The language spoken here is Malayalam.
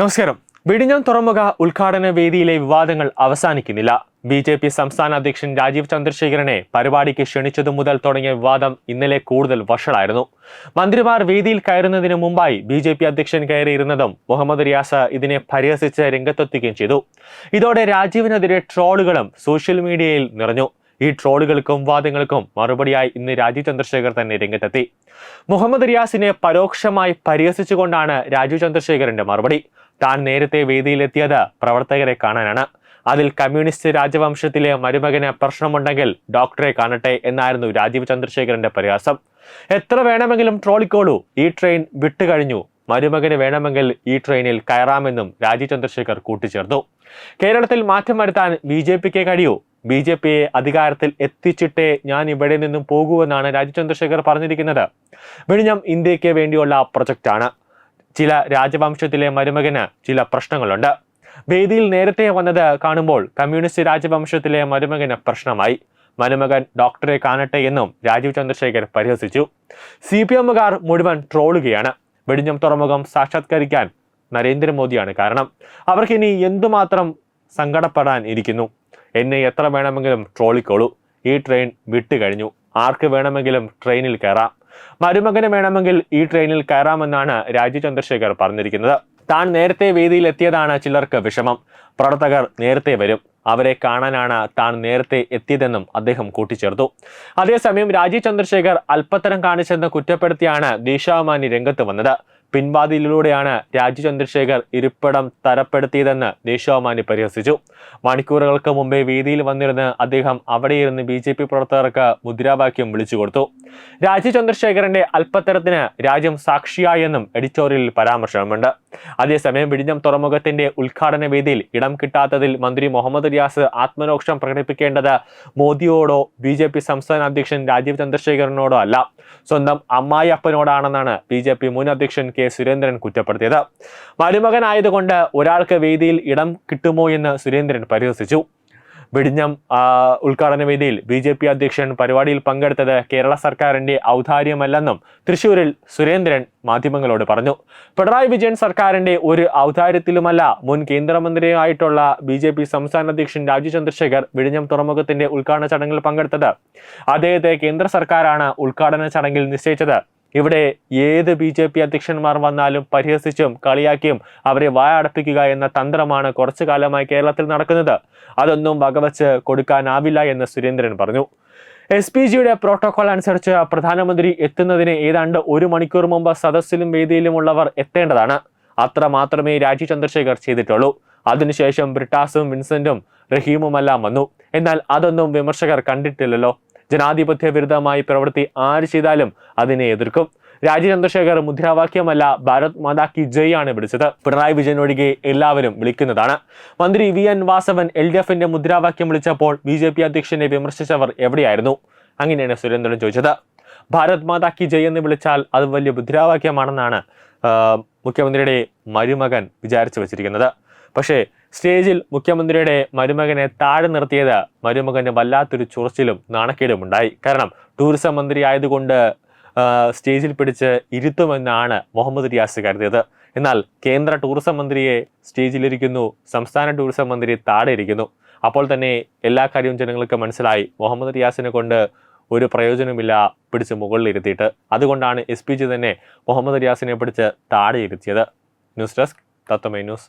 നമസ്കാരം. വെടിഞ്ഞം തുറമുഖ ഉദ്ഘാടന വേദിയിലെ വിവാദങ്ങൾ അവസാനിക്കുന്നില്ല. ബി ജെ പി സംസ്ഥാന അധ്യക്ഷൻ രാജീവ് ചന്ദ്രശേഖരനെ പരിപാടിക്ക് ക്ഷണിച്ചതു മുതൽ തുടങ്ങിയ വിവാദം ഇന്നലെ കൂടുതൽ വഷളായിരുന്നു. മന്ത്രിമാർ വേദിയിൽ കയറുന്നതിന് മുമ്പായി ബി ജെ പി അധ്യക്ഷൻ കയറിയിരുന്നതും മുഹമ്മദ് റിയാസ് ഇതിനെ പരിഹസിച്ച് രംഗത്തെത്തുകയും ചെയ്തു. ഇതോടെ രാജീവിനെതിരെ ട്രോളുകളും സോഷ്യൽ മീഡിയയിൽ നിറഞ്ഞു. ഈ ട്രോളുകൾക്കും വാദങ്ങൾക്കും മറുപടിയായി ഇന്ന് രാജീവ് ചന്ദ്രശേഖർ തന്നെ രംഗത്തെത്തി. മുഹമ്മദ് റിയാസിനെ പരോക്ഷമായി പരിഹസിച്ചുകൊണ്ടാണ് രാജീവ് ചന്ദ്രശേഖരന്റെ മറുപടി. താൻ നേരത്തെ വേദിയിലെത്തിയത് പ്രവർത്തകരെ കാണാനാണ്. അതിൽ കമ്മ്യൂണിസ്റ്റ് രാജവംശത്തിലെ മരുമകന് പ്രശ്നമുണ്ടെങ്കിൽ ഡോക്ടറെ കാണട്ടെ എന്നായിരുന്നു രാജീവ് ചന്ദ്രശേഖരന്റെ പരിഹാസം. എത്ര വേണമെങ്കിലും ട്രോളിക്കോളൂ. ഈ ട്രെയിൻ വിട്ടുകഴിഞ്ഞു. മരുമകന് വേണമെങ്കിൽ ഈ ട്രെയിനിൽ കയറാമെന്നും രാജീവ് ചന്ദ്രശേഖർ കൂട്ടിച്ചേർത്തു. കേരളത്തിൽ മാറ്റം വരുത്താൻ ബി ജെ പിക്ക് കഴിയൂ. ബി ജെ പിയെ അധികാരത്തിൽ എത്തിച്ചിട്ടേ ഞാൻ ഇവിടെ നിന്നും പോകൂ എന്നാണ് രാജീവ് ചന്ദ്രശേഖർ പറഞ്ഞിരിക്കുന്നത്. വിഴിഞ്ഞം ഇന്ത്യയ്ക്ക് വേണ്ടിയുള്ള പ്രൊജക്റ്റാണ്. ചില രാജവംശത്തിലെ മരുമകന് ചില പ്രശ്നങ്ങളുണ്ട്. വേദിയിൽ നേരത്തെ വന്നത് കാണുമ്പോൾ കമ്മ്യൂണിസ്റ്റ് രാജവംശത്തിലെ മരുമകന് പ്രശ്നമായി. മരുമകൻ ഡോക്ടറെ കാണട്ടെ എന്നും രാജീവ് ചന്ദ്രശേഖർ പരിഹസിച്ചു. സി പി എമ്മുകാർ മുഴുവൻ ട്രോളുകയാണ്. വെടിഞ്ഞം തുറമുഖം സാക്ഷാത്കരിക്കാൻ നരേന്ദ്രമോദിയാണ് കാരണം. അവർക്കിനി എന്തുമാത്രം സങ്കടപ്പെടാൻ ഇരിക്കുന്നു? എന്നെ എത്ര വേണമെങ്കിലും ട്രോളിക്കോളൂ. ഈ ട്രെയിൻ വിട്ടുകഴിഞ്ഞു. ആർക്ക് വേണമെങ്കിലും ട്രെയിനിൽ കയറാം. മരുമകന് വേണമെങ്കിൽ ഈ ട്രെയിനിൽ കയറാമെന്നാണ് രാജീവ് ചന്ദ്രശേഖർ പറഞ്ഞിരിക്കുന്നത്. താൻ നേരത്തെ വേദിയിൽ എത്തിയതാണ് ചിലർക്ക് വിഷമം. പ്രവർത്തകർ നേരത്തെ വരും. അവരെ കാണാനാണ് താൻ നേരത്തെ എത്തിയതെന്നും അദ്ദേഹം കൂട്ടിച്ചേർത്തു. അതേസമയം രാജീവ് ചന്ദ്രശേഖർ അല്പത്തരം കാണിച്ചെന്ന് കുറ്റപ്പെടുത്തിയാണ് ദേശാഭിമാനി രംഗത്ത് വന്നത്. പിൻവാതിലിലൂടെയാണ് രാജു ചന്ദ്രശേഖർ ഇരിപ്പിടം തരപ്പെടുത്തിയതെന്ന് ദേശാഭിമാനി പരിഹസിച്ചു. മണിക്കൂറുകൾക്ക് മുമ്പേ വേദിയിൽ വന്നിരുന്ന് അദ്ദേഹം അവിടെയിരുന്ന് ബി ജെ പി പ്രവർത്തകർക്ക് മുദ്രാവാക്യം വിളിച്ചു കൊടുത്തു. രാജു ചന്ദ്രശേഖരന്റെ അല്പത്തരത്തിന് രാജ്യം സാക്ഷിയായെന്നും എഡിറ്റോറിയലിൽ പരാമർശമുണ്ട്. അതേസമയം വിഴിഞ്ഞം തുറമുഖത്തിന്റെ ഉദ്ഘാടന വേദിയിൽ ഇടം കിട്ടാത്തതിൽ മന്ത്രി മുഹമ്മദ് റിയാസ് ആത്മരോക്ഷം പ്രകടിപ്പിക്കേണ്ടത് മോദിയോടോ ബി ജെ പി സംസ്ഥാന അധ്യക്ഷൻ രാജീവ് ചന്ദ്രശേഖരനോടോ അല്ല. സ്വന്തം അമ്മായി അപ്പനോടാണെന്നാണ് ബി ജെ പി മുൻ അധ്യക്ഷൻ കെ. സുരേന്ദ്രൻ കുറ്റപ്പെടുത്തിയത്. മരുമകനായതുകൊണ്ട് ഒരാൾക്ക് വേദിയിൽ ഇടം കിട്ടുമോ എന്ന് സുരേന്ദ്രൻ പരിഹസിച്ചു. വെടിഞ്ഞം ഉദ്ഘാടന വേദിയിൽ ബി ജെ പി അധ്യക്ഷൻ പരിപാടിയിൽ പങ്കെടുത്തത് കേരള സർക്കാരിന്റെ ഔദാര്യമല്ലെന്നും തൃശൂരിൽ സുരേന്ദ്രൻ മാധ്യമങ്ങളോട് പറഞ്ഞു. പിണറായി വിജയൻ സർക്കാരിന്റെ ഒരു ഔദാര്യത്തിലുമല്ല മുൻ കേന്ദ്രമന്ത്രിയായിട്ടുള്ള ബി ജെ പി സംസ്ഥാന അധ്യക്ഷൻ രാജു ചന്ദ്രശേഖർ വിഴിഞ്ഞം തുറമുഖത്തിന്റെ ഉദ്ഘാടന ചടങ്ങിൽ പങ്കെടുത്തത്. അദ്ദേഹത്തെ കേന്ദ്ര സർക്കാരാണ് ഉദ്ഘാടന ചടങ്ങിൽ നിശ്ചയിച്ചത്. ഇവിടെ ഏത് ബി ജെ പി അധ്യക്ഷന്മാർ വന്നാലും പരിഹസിച്ചും കളിയാക്കിയും അവരെ വായടപ്പിക്കുക എന്ന തന്ത്രമാണ് കുറച്ചു കാലമായി കേരളത്തിൽ നടക്കുന്നത്. അതൊന്നും വകവച്ച് കൊടുക്കാനാവില്ല എന്ന് സുരേന്ദ്രൻ പറഞ്ഞു. എസ് പി ജിയുടെ പ്രോട്ടോകോൾ അനുസരിച്ച് പ്രധാനമന്ത്രി എത്തുന്നതിന് ഏതാണ്ട് ഒരു മണിക്കൂർ മുമ്പ് സദസ്സിലും വേദിയിലുമുള്ളവർ എത്തേണ്ടതാണ്. അത്ര മാത്രമേ രാജി ചന്ദ്രശേഖർ ചെയ്തിട്ടുള്ളൂ. അതിനുശേഷം ബ്രിട്ടാസും വിൻസെന്റും റഹീമുമെല്ലാം വന്നു. എന്നാൽ അതൊന്നും വിമർശകർ കണ്ടിട്ടില്ലല്ലോ. ജനാധിപത്യ വിരുദ്ധമായി പ്രവൃത്തി ആര് ചെയ്താലും അതിനെ എതിർക്കും. രാജി ചന്ദ്രശേഖർ മുദ്രാവാക്യമല്ല ഭാരത് മാതാ കി ജയ് ആണ് വിളിച്ചത്. പിണറായി വിജയൻ ഒഴികെ എല്ലാവരും വിളിക്കുന്നതാണ്. മന്ത്രി V N Vasavan L D എഫിന്റെ മുദ്രാവാക്യം വിളിച്ചപ്പോൾ ബി ജെ പി അധ്യക്ഷനെ വിമർശിച്ചവർ എവിടെയായിരുന്നു? അങ്ങനെയാണ് സുരേന്ദ്രൻ ചോദിച്ചത്. ഭാരത് മാതാ കി ജയ് എന്ന് വിളിച്ചാൽ അത് വലിയ മുദ്രാവാക്യമാണെന്നാണ് മുഖ്യമന്ത്രിയുടെ മരുമകൻ വിചാരിച്ചു വച്ചിരിക്കുന്നത്. പക്ഷേ സ്റ്റേജിൽ മുഖ്യമന്ത്രിയുടെ മരുമകനെ താഴെ നിർത്തിയത് മരുമകന് വല്ലാത്തൊരു ചൊറിച്ചിലും നാണക്കേടും ഉണ്ടായി. കാരണം ടൂറിസം മന്ത്രി ആയതുകൊണ്ട് സ്റ്റേജിൽ പിടിച്ച് ഇരുത്തുമെന്നാണ് മുഹമ്മദ് റിയാസ് കരുതിയത്. എന്നാൽ കേന്ദ്ര ടൂറിസം മന്ത്രിയെ സ്റ്റേജിലിരിക്കുന്നു സംസ്ഥാന ടൂറിസം മന്ത്രി താഴെ ഇരിക്കുന്നു. അപ്പോൾ തന്നെ എല്ലാ കാര്യവും ജനങ്ങൾക്ക് മനസ്സിലായി. മുഹമ്മദ് റിയാസിനെ കൊണ്ട് ഒരു പ്രയോജനമില്ല പിടിച്ച് മുകളിൽ ഇരുത്തിയിട്ട്. അതുകൊണ്ടാണ് എസ് പി ജി തന്നെ മുഹമ്മദ് റിയാസിനെ പിടിച്ച് താഴെ ഇരുത്തിയത്. News desk തത്തമൈ news.